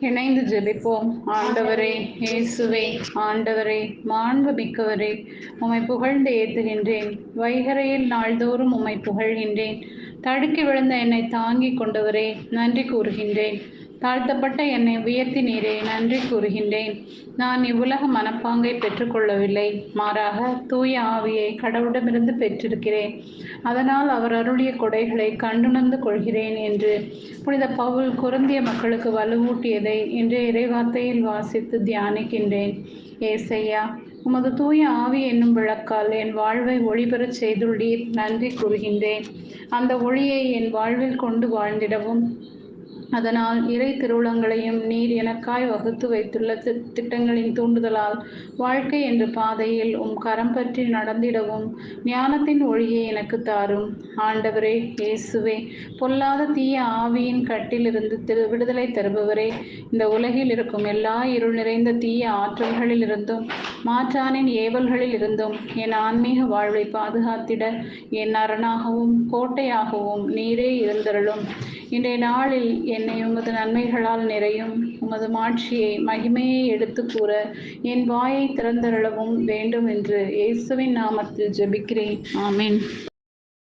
இணைந்து ஜெபிப்போம். ஆண்டவரே இயேசுவே ஆண்டவரே மாண்பு மிக்கவரே உம்மை புகழ்ந்து ஏத்துகின்றேன். வைகரையில் நாள்தோறும் உம்மை புகழ்கின்றேன். தடுக்கி விழுந்த என்னை தாங்கி கொண்டவரே நன்றி கூறுகின்றேன். தாழ்த்தப்பட்ட என்னை உயர்த்தி நீரே நன்றி கூறுகின்றேன். நான் இவ்வுலக மனப்பாங்கை பெற்றுக்கொள்ளவில்லை. மாறாக தூய ஆவியை கடவுளிடமிருந்து பெற்றிருக்கிறேன். அதனால் அவர் அருளிய கொடைகளை கண்டுணர்ந்து கொள்கிறேன் என்று. புனித பவுல் குருந்திய மக்களுக்கு வலுவூட்டியதை இன்றைய இறைவார்த்தையில் வாசித்து தியானிக்கின்றேன். ஏசையா உமது தூய ஆவி என்னும் விளக்கால் என் வாழ்வை ஒளிபெறச் செய்துள்ளீர். நன்றி கூறுகின்றேன். அந்த ஒளியை என் வாழ்வில் கொண்டு வாழ்ந்திடவும். அதனால் இறை திருவுளங்களையும் நீர் எனக்காய் வகுத்து வைத்துள்ள தி- திட்டங்களின் தூண்டுதலால் வாழ்க்கை என்ற பாதையில் உம் கரம் பற்றி நடந்திடவும் ஞானத்தின் ஒளியை எனக்கு தாரும். ஆண்டவரே இயேசுவே பொல்லாத தீய ஆவியின் கட்டிலிருந்து திரு விடுதலை தருபவரே இந்த உலகில் இருக்கும் எல்லா இருள் நிறைந்த தீய ஆற்றல்களில் இருந்தும் மாற்றானின் ஏவல்களில் இருந்தும் என் ஆன்மீக வாழ்வை பாதுகாத்திட என் அரணாகவும் கோட்டையாகவும் நீரே இருந்தருளும். இன்றைய நாளில் என்னை உமது நன்மைகளால் நிறையும். உமது மாட்சியை மகிமையை எடுத்து கூற என் வாயை திறந்தருளவும் வேண்டும் என்று இயேசுவின் நாமத்தில் ஜெபிக்கிறேன். ஆமீன்.